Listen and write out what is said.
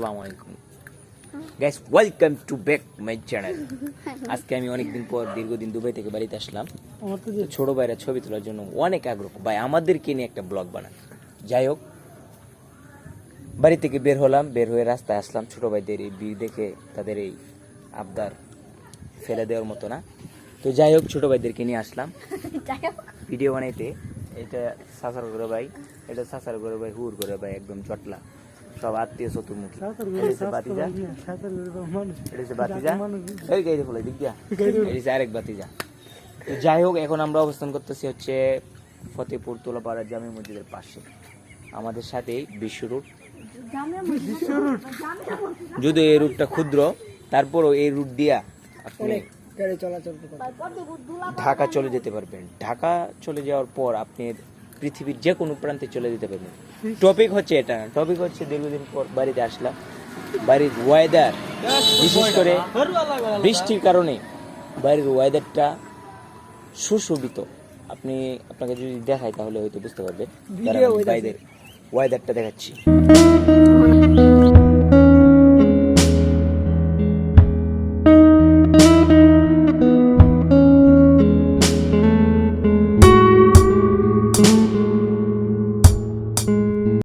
আসসালামু আলাইকুম। Guys welcome to back my channel আজকে আমি অনেকদিন পর দীর্ঘদিন দুবাই থেকে বাড়িতে আসলাম। তো ছোট ভাইরা ছবি তোলার জন্য অনেক আগ্রহ। ভাই আমাদেরকে নিয়ে একটা ব্লগ বানান। যাই হোক বাড়ি থেকে বের হলাম বের হয়ে রাস্তায় আসলাম। ছোট ভাইদের এই ভিড় দেখে তাদের এই আবদার ফেলে দেওয়ার মতো না। তো যাই হোক ছোট ভাইদেরকে নিয়ে আসলাম। ভিডিও বানাইতে। এটা সাসার করে ভাই এটা সাসার করে ভাই হুর করে ভাই একদম চটলা। সব আত্মীয় চতুর্মুখী এটা হচ্ছে বাতিজা। বাতিজা। এই গাইতে ফলে দিক দিয়া। আরেক বাতিজা। যাই হোক এখন আমরা অবস্থান করতেছি হচ্ছে ফতেপুর তোলাপাড়া জামি মসজিদের পাশে। আমাদের সাথেই বিশ্ব রুট যদি এই রুটটা ক্ষুদ্র তারপরও এই রুট দিয়া আপনি ঢাকা চলে যেতে পারবেন। ঢাকা চলে যাওয়ার পর আপনি পৃথিবীর যে কোনো প্রান্তে চলে যেতে পারবেন টপিক হচ্ছে এটা। টপিক হচ্ছে দীর্ঘদিন পর বাড়িতে আসলাম। বাড়ির ওয়েদার বিশেষ করে বৃষ্টির কারণে বাড়ির ওয়েদারটা সুশোভিত। আপনি আপনাকে যদি দেখায় তাহলে হয়তো বুঝতে পারবে বাইরের ওয়েদারটা দেখাচ্ছি।